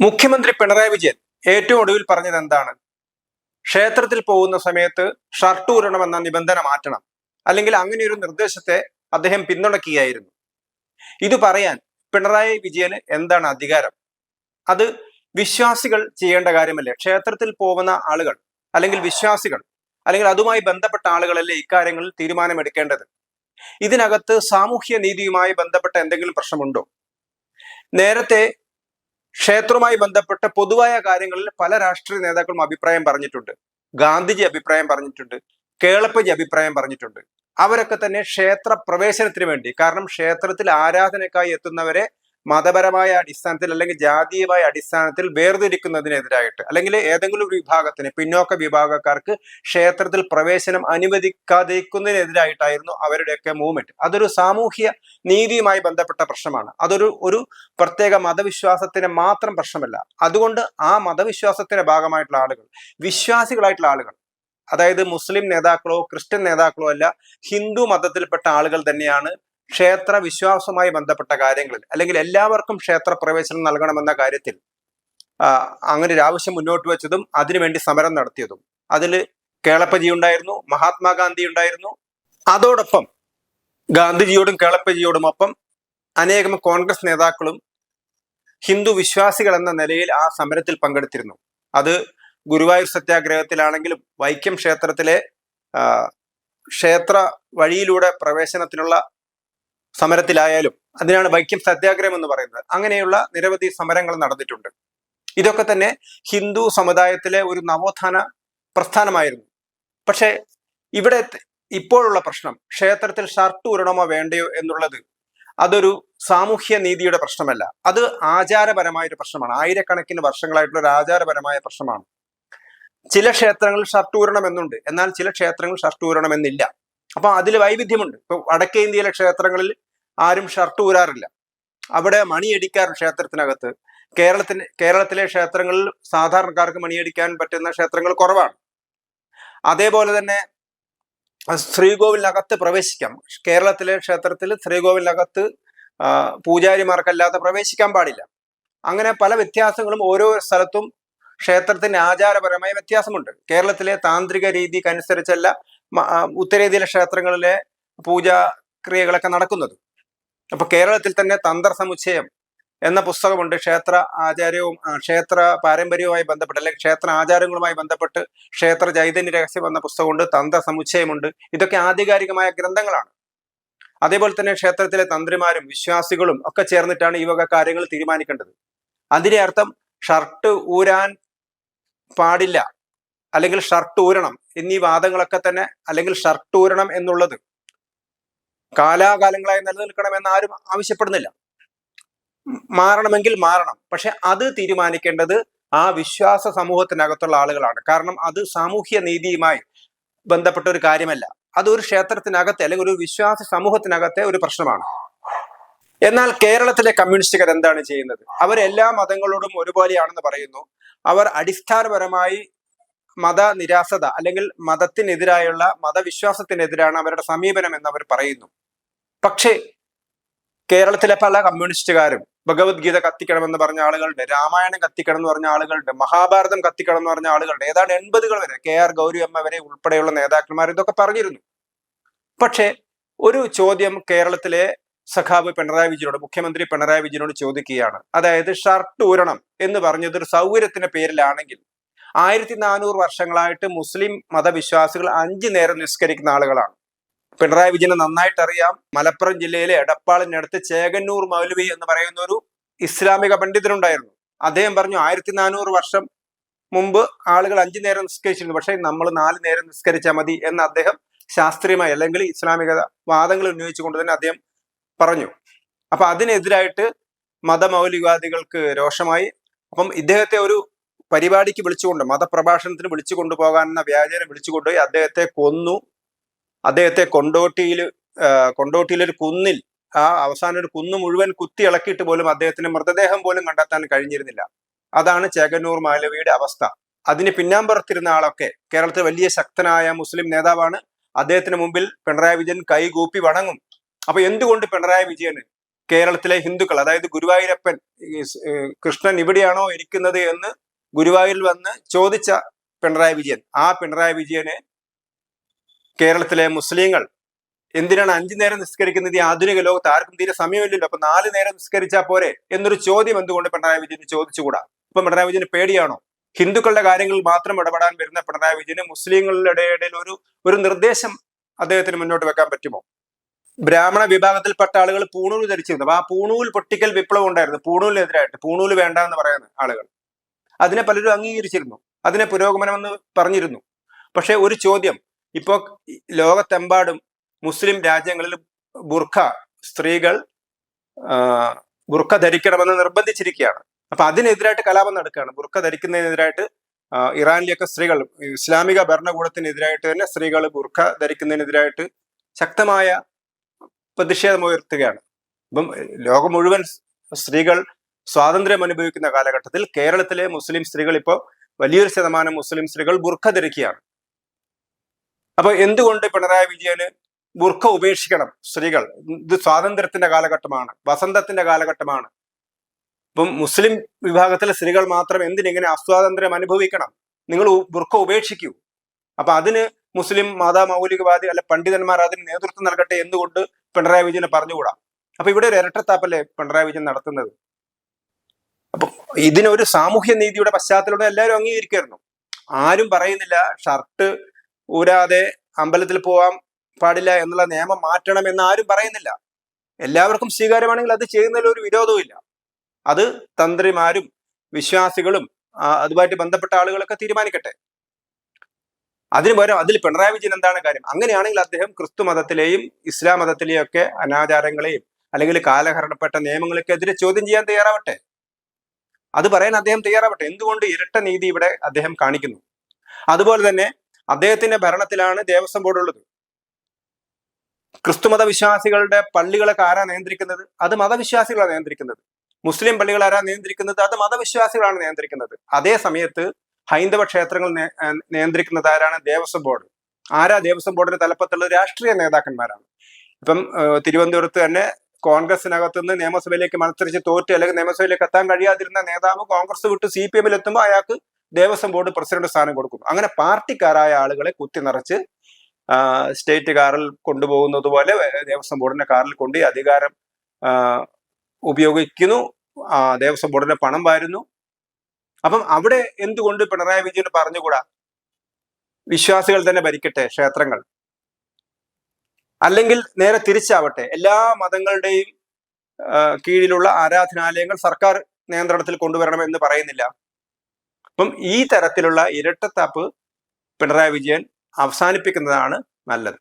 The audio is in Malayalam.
മുഖ്യമന്ത്രി പിണറായി വിജയൻ ഏറ്റവും ഒടുവിൽ പറഞ്ഞത് എന്താണ്? ക്ഷേത്രത്തിൽ പോകുന്ന സമയത്ത് ഷർട്ട് ഊരണമെന്ന നിബന്ധന മാറ്റണം. അല്ലെങ്കിൽ അങ്ങനെ ഒരു നിർദ്ദേശത്തെ അദ്ദേഹം പിന്തുണയ്ക്കുകയായിരുന്നു ഇത് പറയാൻ പിണറായി വിജയന് എന്താണ് അധികാരം? അത് വിശ്വാസികൾ ചെയ്യേണ്ട കാര്യമല്ലേ? ക്ഷേത്രത്തിൽ പോകുന്ന ആളുകൾ അല്ലെങ്കിൽ വിശ്വാസികൾ അല്ലെങ്കിൽ അതുമായി ബന്ധപ്പെട്ട ആളുകളല്ലേ ഇക്കാര്യങ്ങളിൽ തീരുമാനമെടുക്കേണ്ടത്? ഇതിനകത്ത് സാമൂഹ്യ നീതിയുമായി ബന്ധപ്പെട്ട എന്തെങ്കിലും പ്രശ്നമുണ്ടോ? നേരത്തെ ക്ഷേത്രവുമായി ബന്ധപ്പെട്ട പൊതുവായ കാര്യങ്ങളിൽ പല രാഷ്ട്രീയ നേതാക്കളും അഭിപ്രായം പറഞ്ഞിട്ടുണ്ട്. ഗാന്ധിജി അഭിപ്രായം പറഞ്ഞിട്ടുണ്ട്. കേളപ്പജി അഭിപ്രായം പറഞ്ഞിട്ടുണ്ട്. അവരൊക്കെ തന്നെ ക്ഷേത്ര പ്രവേശനത്തിന് വേണ്ടി കാരണം ക്ഷേത്രത്തിൽ ആരാധനക്കായി എത്തുന്നവരെ മതപരമായ അടിസ്ഥാനത്തിൽ അല്ലെങ്കിൽ ജാതീയമായ അടിസ്ഥാനത്തിൽ വേർതിരിക്കുന്നതിനെതിരായിട്ട് അല്ലെങ്കിൽ ഏതെങ്കിലും ഒരു വിഭാഗത്തിന് പിന്നോക്ക വിഭാഗക്കാർക്ക് ക്ഷേത്രത്തിൽ പ്രവേശനം അനുവദിക്കാതിരിക്കുന്നതിനെതിരായിട്ടായിരുന്നു അവരുടെയൊക്കെ മൂവ്മെന്റ്. അതൊരു സാമൂഹ്യ നീതിയുമായി ബന്ധപ്പെട്ട പ്രശ്നമാണ്. അതൊരു ഒരു പ്രത്യേക മതവിശ്വാസത്തിന് മാത്രം പ്രശ്നമല്ല. അതുകൊണ്ട് ആ മതവിശ്വാസത്തിന്റെ ഭാഗമായിട്ടുള്ള ആളുകൾ വിശ്വാസികളായിട്ടുള്ള ആളുകൾ അതായത് മുസ്ലിം നേതാക്കളോ ക്രിസ്ത്യൻ നേതാക്കളോ അല്ല ഹിന്ദു മതത്തിൽപ്പെട്ട ആളുകൾ തന്നെയാണ് ക്ഷേത്ര വിശ്വാസവുമായി ബന്ധപ്പെട്ട കാര്യങ്ങളിൽ അല്ലെങ്കിൽ എല്ലാവർക്കും ക്ഷേത്ര പ്രവേശനം നൽകണമെന്ന കാര്യത്തിൽ അങ്ങനെ ഒരു ആവശ്യം മുന്നോട്ട് വെച്ചതും അതിനുവേണ്ടി സമരം നടത്തിയതും. അതിൽ കേളപ്പജി ഉണ്ടായിരുന്നു മഹാത്മാഗാന്ധി ഉണ്ടായിരുന്നു. അതോടൊപ്പം ഗാന്ധിജിയോടും കേളപ്പജിയോടും ഒപ്പം അനേകം കോൺഗ്രസ് നേതാക്കളും ഹിന്ദു വിശ്വാസികൾ എന്ന നിലയിൽ ആ സമരത്തിൽ പങ്കെടുത്തിരുന്നു. അത് ഗുരുവായൂർ സത്യാഗ്രഹത്തിലാണെങ്കിലും വൈക്കം ക്ഷേത്രത്തിലെ ക്ഷേത്ര വഴിയിലൂടെ പ്രവേശനത്തിനുള്ള സമരത്തിലായാലും അതിനാണ് വൈക്കം സത്യാഗ്രഹം എന്ന് പറയുന്നത്. അങ്ങനെയുള്ള നിരവധി സമരങ്ങൾ നടന്നിട്ടുണ്ട്. ഇതൊക്കെ തന്നെ ഹിന്ദു സമുദായത്തിലെ ഒരു നവോത്ഥാന പ്രസ്ഥാനമായിരുന്നു. പക്ഷേ ഇവിടെ ഇപ്പോഴുള്ള പ്രശ്നം ക്ഷേത്രത്തിൽ ഷർട്ട് ഉരണമോ വേണ്ടയോ എന്നുള്ളത് അതൊരു സാമൂഹ്യ നീതിയുടെ പ്രശ്നമല്ല. അത് ആചാരപരമായ ഒരു പ്രശ്നമാണ്. ആയിരക്കണക്കിന് വർഷങ്ങളായിട്ടുള്ള ഒരു ആചാരപരമായ പ്രശ്നമാണ്. ചില ക്ഷേത്രങ്ങളിൽ ഷർട്ട് ഊരണം എന്നുണ്ട് എന്നാൽ ചില ക്ഷേത്രങ്ങളിൽ ഷർട്ട് ഊരണം എന്നില്ല അപ്പൊ അതിൽ വൈവിധ്യമുണ്ട്. ഇപ്പൊ വടക്കേ ഇന്ത്യയിലെ ക്ഷേത്രങ്ങളിൽ ആരും ഷർട്ട് ഊരാറില്ല. അവിടെ മണിയടിക്കാറ് ക്ഷേത്രത്തിനകത്ത്. കേരളത്തിന് കേരളത്തിലെ ക്ഷേത്രങ്ങളിൽ സാധാരണക്കാർക്ക് മണിയടിക്കാൻ പറ്റുന്ന ക്ഷേത്രങ്ങൾ കുറവാണ്. അതേപോലെ തന്നെ ശ്രീകോവിലിനകത്ത് പ്രവേശിക്കാം. കേരളത്തിലെ ക്ഷേത്രത്തിൽ ശ്രീകോവിലിനകത്ത് പൂജാരിമാർക്കല്ലാതെ പ്രവേശിക്കാൻ പാടില്ല. അങ്ങനെ പല വ്യത്യാസങ്ങളും ഓരോ സ്ഥലത്തും ക്ഷേത്രത്തിന്റെ ആചാരപരമായ വ്യത്യാസമുണ്ട്. കേരളത്തിലെ താന്ത്രിക രീതിക്കനുസരിച്ചല്ല ഉത്തരേന്ത്യയിലെ ക്ഷേത്രങ്ങളിലെ പൂജാ ക്രിയകളൊക്കെ നടക്കുന്നത്. അപ്പൊ കേരളത്തിൽ തന്നെ തന്ത്ര സമുച്ചയം എന്ന പുസ്തകമുണ്ട്. ക്ഷേത്ര ആചാര്യവും ക്ഷേത്ര പാരമ്പര്യവുമായി ബന്ധപ്പെട്ട് അല്ലെങ്കിൽ ക്ഷേത്ര ആചാരങ്ങളുമായി ബന്ധപ്പെട്ട് ക്ഷേത്ര ചൈതന്യ രഹസ്യം എന്ന പുസ്തകമുണ്ട് തന്ത്ര സമുച്ചയമുണ്ട് ഇതൊക്കെ ആധികാരികമായ ഗ്രന്ഥങ്ങളാണ്. അതേപോലെ തന്നെ ക്ഷേത്രത്തിലെ തന്ത്രിമാരും വിശ്വാസികളും ഒക്കെ ചേർന്നിട്ടാണ് ഈ വക കാര്യങ്ങൾ തീരുമാനിക്കേണ്ടത്. അതിന്റെ അർത്ഥം ഷർട്ട് ഊരാൻ പാടില്ല. അല്ലെങ്കിൽ ഷർട്ട് ഊരണം എന്നീ വാദങ്ങളൊക്കെ തന്നെ അല്ലെങ്കിൽ ഷർട്ട് ഊരണം എന്നുള്ളത് കാലാകാലങ്ങളായി നിലനിൽക്കണമെന്ന് ആരും ആവശ്യപ്പെടുന്നില്ല. മാറണമെങ്കിൽ മാറണം. പക്ഷെ അത് തീരുമാനിക്കേണ്ടത് ആ വിശ്വാസ സമൂഹത്തിനകത്തുള്ള ആളുകളാണ്. കാരണം അത് സാമൂഹ്യ നീതിയുമായി ബന്ധപ്പെട്ട ഒരു കാര്യമല്ല. അത് ഒരു ക്ഷേത്രത്തിനകത്തെ അല്ലെങ്കിൽ ഒരു വിശ്വാസ സമൂഹത്തിനകത്തെ ഒരു പ്രശ്നമാണ്. എന്നാൽ കേരളത്തിലെ കമ്മ്യൂണിസ്റ്റുകാർ എന്താണ് ചെയ്യുന്നത്? അവർ എല്ലാ മതങ്ങളോടും ഒരുപോലെയാണെന്ന് പറയുന്നു. അവർ അടിസ്ഥാനപരമായി മത നിരാസത അല്ലെങ്കിൽ മതത്തിനെതിരായുള്ള മതവിശ്വാസത്തിനെതിരാണ് അവരുടെ സമീപനം എന്ന് അവർ പറയുന്നു. പക്ഷേ കേരളത്തിലെ പല കമ്മ്യൂണിസ്റ്റുകാരും ഭഗവത്ഗീത കത്തിക്കണമെന്ന് പറഞ്ഞ ആളുകളുടെ രാമായണം കത്തിക്കണം എന്ന് പറഞ്ഞ ആളുകളുടെ മഹാഭാരതം കത്തിക്കണം എന്ന് പറഞ്ഞ ആളുകളുടെ ഏതാണ്ട് എൺപതുകൾ വരെ കെ ആർ ഗൗരി അമ്മ വരെ ഉൾപ്പെടെയുള്ള നേതാക്കന്മാർ ഇതൊക്കെ പറഞ്ഞിരുന്നു. പക്ഷേ ഒരു ചോദ്യം കേരളത്തിലെ സഖാബ് പിണറായി വിജയനോട് മുഖ്യമന്ത്രി പിണറായി വിജയനോട് ചോദിക്കുകയാണ്. അതായത് ഷർട്ട് ഊരണം എന്ന് പറഞ്ഞത് ഒരു സൗകര്യത്തിന്റെ പേരിലാണെങ്കിൽ ആയിരത്തി നാനൂറ് വർഷങ്ങളായിട്ട് മുസ്ലിം മതവിശ്വാസികൾ അഞ്ചു നേരം നിസ്കരിക്കുന്ന ആളുകളാണ്. പിണറായി വിജയനെ നന്നായിട്ട് അറിയാം മലപ്പുറം ജില്ലയിലെ എടപ്പാളിനടുത്ത് ചേകന്നൂർ മൗലവി എന്ന് പറയുന്ന ഒരു ഇസ്ലാമിക പണ്ഡിതനുണ്ടായിരുന്നു. അദ്ദേഹം പറഞ്ഞു ആയിരത്തി നാനൂറ് വർഷം മുമ്പ് ആളുകൾ അഞ്ചു നേരം നിസ്കരിച്ചിരുന്നു. പക്ഷേ നമ്മൾ നാല് നേരം നിസ്കരിച്ചാൽ മതി എന്ന് അദ്ദേഹം ശാസ്ത്രീയമായി അല്ലെങ്കിൽ ഇസ്ലാമിക വാദങ്ങൾ ഉന്നയിച്ചുകൊണ്ട് തന്നെ അദ്ദേഹം പറഞ്ഞു. അപ്പൊ അതിനെതിരായിട്ട് മതമൗലികവാദികൾക്ക് രോഷമായി. അപ്പം ഇദ്ദേഹത്തെ ഒരു പരിപാടിക്ക് വിളിച്ചുകൊണ്ട് മതപ്രഭാഷണത്തിന് വിളിച്ചു കൊണ്ടുപോകാൻ എന്ന വ്യാജനെ വിളിച്ചു കൊണ്ടുപോയി അദ്ദേഹത്തെ കൊന്നു. അദ്ദേഹത്തെ കൊണ്ടോട്ടിയിൽ കൊണ്ടോട്ടിയിലൊരു കുന്നിൽ ആ അവസാനം ഒരു കുന്ന് മുഴുവൻ കുത്തി ഇളക്കിയിട്ട് പോലും അദ്ദേഹത്തിന്റെ മൃതദേഹം പോലും കണ്ടെത്താൻ കഴിഞ്ഞിരുന്നില്ല. അതാണ് ചേകന്നൂർ മാലവിയുടെ അവസ്ഥ. അതിന് പിന്നാമ്പുറത്തിരുന്ന ആളൊക്കെ കേരളത്തിൽ വലിയ ശക്തനായ മുസ്ലിം നേതാവാണ്. അദ്ദേഹത്തിന് മുമ്പിൽ പിണറായി വിജയൻ കൈകൂപ്പി വണങ്ങും. അപ്പൊ എന്തുകൊണ്ട് പിണറായി വിജയന് കേരളത്തിലെ ഹിന്ദുക്കൾ അതായത് ഗുരുവായൂരപ്പൻ കൃഷ്ണൻ ഇവിടെയാണോ ഇരിക്കുന്നത് എന്ന് ഗുരുവായൂരിൽ വന്ന് ചോദിച്ച പിണറായി വിജയൻ ആ പിണറായി വിജയനെ കേരളത്തിലെ മുസ്ലിങ്ങൾ എന്തിനാണ് അഞ്ചു നേരം നിസ്കരിക്കുന്നത്? ഈ ആധുനിക ലോകത്ത് ആർക്കും തീരെ സമയമില്ലല്ലോ. അപ്പൊ നാല് നേരം നിസ്കരിച്ചാൽ പോരെ? എന്നൊരു ചോദ്യം എന്തുകൊണ്ട് പിണറായി വിജയന് ചോദിച്ചുകൂടാ? ഇപ്പൊ പിണറായി വിജയന് പേടിയാണോ? ഹിന്ദുക്കളുടെ കാര്യങ്ങളിൽ മാത്രം ഇടപെടാൻ വരുന്ന പിണറായി വിജയന് മുസ്ലിങ്ങളുടെ ഇടയിൽ ഒരു ഒരു നിർദ്ദേശം അദ്ദേഹത്തിന് മുന്നോട്ട് വെക്കാൻ പറ്റുമോ? ബ്രാഹ്മണ വിഭാഗത്തിൽപ്പെട്ട ആളുകൾ പൂണൂൽ ധരിച്ചിരുന്നു. അപ്പൊ ആ പൂണൂൽ പൊട്ടിക്കൽ വിപ്ലവം ഉണ്ടായിരുന്നു. പൂണൂലിനെതിരായിട്ട്. പൂണൂൽ വേണ്ട എന്ന് പറയുന്ന ആളുകൾ. അതിനെ പലരും അംഗീകരിച്ചിരുന്നു. അതിനെ പുരോഗമനമെന്ന് പറഞ്ഞിരുന്നു. പക്ഷേ ഒരു ചോദ്യം. ഇപ്പോൾ ലോകത്തെമ്പാടും മുസ്ലിം രാജ്യങ്ങളിൽ ബുർഖ സ്ത്രീകൾ ബുർഖ ധരിക്കണമെന്ന് നിർബന്ധിച്ചിരിക്കുകയാണ്. അപ്പൊ അതിനെതിരായിട്ട് കലാപം നടക്കുകയാണ്. ബുർഖ ധരിക്കുന്നതിനെതിരായിട്ട് ഇറാനിലെയൊക്കെ സ്ത്രീകൾ ഇസ്ലാമിക ഭരണകൂടത്തിനെതിരായിട്ട് തന്നെ സ്ത്രീകൾ ബുർഖ ധരിക്കുന്നതിനെതിരായിട്ട് ശക്തമായ പ്രതിഷേധം ഉയർത്തുകയാണ് ഇപ്പം ലോകം മുഴുവൻ സ്ത്രീകൾ സ്വാതന്ത്ര്യം അനുഭവിക്കുന്ന കാലഘട്ടത്തിൽ കേരളത്തിലെ മുസ്ലിം സ്ത്രീകൾ ഇപ്പോൾ വലിയൊരു ശതമാനം മുസ്ലിം സ്ത്രീകൾ ബുർഖ ധരിക്കുകയാണ്. അപ്പൊ എന്തുകൊണ്ട് പിണറായി വിജയന് ബുർഖ ഉപേക്ഷിക്കണം സ്ത്രീകൾ? ഇത് സ്വാതന്ത്ര്യത്തിന്റെ കാലഘട്ടമാണ് വസന്തത്തിന്റെ കാലഘട്ടമാണ്. ഇപ്പം മുസ്ലിം വിഭാഗത്തിലെ സ്ത്രീകൾ മാത്രം എന്തിനെങ്ങനെ അസ്വാതന്ത്ര്യം അനുഭവിക്കണം? നിങ്ങൾ ബുർഖ ഉപേക്ഷിക്കൂ. അപ്പൊ അതിന് മുസ്ലിം മാതാ മൗലികവാദി അല്ല പണ്ഡിതന്മാർ അതിന് നേതൃത്വം നൽകട്ടെ എന്തുകൊണ്ട് പിണറായി വിജയന് പറഞ്ഞുകൂടാ? അപ്പൊ ഇവിടെ ഒരു ഇരട്ടത്താപ്പല്ലേ പിണറായി വിജയൻ നടത്തുന്നത്? അപ്പൊ ഇതിനൊരു സാമൂഹ്യ നീതിയുടെ പശ്ചാത്തലം എല്ലാവരും അംഗീകരിക്കായിരുന്നു. ആരും പറയുന്നില്ല ഷർട്ട് ഊരാതെ അമ്പലത്തിൽ പോവാൻ പാടില്ല എന്നുള്ള നിയമം മാറ്റണം എന്ന് ആരും പറയുന്നില്ല. എല്ലാവർക്കും സ്വീകാര്യമാണെങ്കിൽ അത് ചെയ്യുന്നതിൽ ഒരു വിരോധവും ഇല്ല. അത് തന്ത്രിമാരും വിശ്വാസികളും അതുമായിട്ട് ബന്ധപ്പെട്ട ആളുകളൊക്കെ തീരുമാനിക്കട്ടെ. അതിന് പകരം അതിൽ പിണറായി വിജയൻ എന്താണ് കാര്യം? അങ്ങനെയാണെങ്കിൽ അദ്ദേഹം ക്രിസ്തു മതത്തിലെയും ഇസ്ലാം മതത്തിലെയും ഒക്കെ അനാചാരങ്ങളെയും അല്ലെങ്കിൽ കാലഹരണപ്പെട്ട നിയമങ്ങൾക്കെതിരെ ചോദ്യം ചെയ്യാൻ തയ്യാറാവട്ടെ. അത് പറയാൻ അദ്ദേഹം തയ്യാറാവട്ടെ. എന്തുകൊണ്ട് ഇരട്ട നീതി ഇവിടെ അദ്ദേഹം കാണിക്കുന്നു? അതുപോലെ തന്നെ അദ്ദേഹത്തിന്റെ ഭരണത്തിലാണ് ദേവസ്വം ബോർഡ് ഉള്ളത്. ക്രിസ്തുമത വിശ്വാസികളുടെ പള്ളികളൊക്കെ ആരാ നിയന്ത്രിക്കുന്നത്? അത് മതവിശ്വാസികളാണ് നിയന്ത്രിക്കുന്നത്. മുസ്ലിം പള്ളികൾ ആരാ നിയന്ത്രിക്കുന്നത്? അത് മതവിശ്വാസികളാണ് നിയന്ത്രിക്കുന്നത്. അതേ സമയത്ത് ഹൈന്ദവ ക്ഷേത്രങ്ങൾ നിയന്ത്രിക്കുന്നത് ആരാണ്? ദേവസ്വം ബോർഡ്. ആരാ ദേവസ്വം ബോർഡിന്റെ തലപ്പത്തുള്ള രാഷ്ട്രീയ നേതാക്കന്മാരാണ്. ഇപ്പം തിരുവനന്തപുരത്ത് തന്നെ കോൺഗ്രസിനകത്ത് നിന്ന് നിയമസഭയിലേക്ക് മത്സരിച്ച് തോറ്റ് അല്ലെങ്കിൽ നിയമസഭയിലേക്ക് എത്താൻ കഴിയാതിരുന്ന നേതാവ് കോൺഗ്രസ് വിട്ട് സി പി എമ്മിൽ എത്തുമ്പോൾ അയാൾക്ക് ദേവസ്വം ബോർഡ് പ്രസിഡന്റ് സ്ഥാനം കൊടുക്കും. അങ്ങനെ പാർട്ടിക്കാരായ ആളുകളെ കുത്തി നിറച്ച് സ്റ്റേറ്റ് കാറിൽ കൊണ്ടുപോകുന്നത് പോലെ ദേവസ്വം ബോർഡിന്റെ കാറിൽ കൊണ്ട് അധികാരം ഉപയോഗിക്കുന്നു. ദേവസ്വം ബോർഡിന്റെ പണം വാരുന്നു. അപ്പം അവിടെ എന്തുകൊണ്ട് പിണറായി വിജയൻ പറഞ്ഞുകൂടാ? വിശ്വാസികൾ തന്നെ ഭരിക്കട്ടെ ക്ഷേത്രങ്ങൾ. അല്ലെങ്കിൽ നേരെ തിരിച്ചാവട്ടെ. എല്ലാ മതങ്ങളുടെയും കീഴിലുള്ള ആരാധനാലയങ്ങൾ സർക്കാർ നിയന്ത്രണത്തിൽ കൊണ്ടുവരണം എന്ന് പറയുന്നില്ല. അപ്പം ഈ തരത്തിലുള്ള ഇരട്ടത്താപ്പ് പിണറായി വിജയൻ അവസാനിപ്പിക്കുന്നതാണ് നല്ലത്.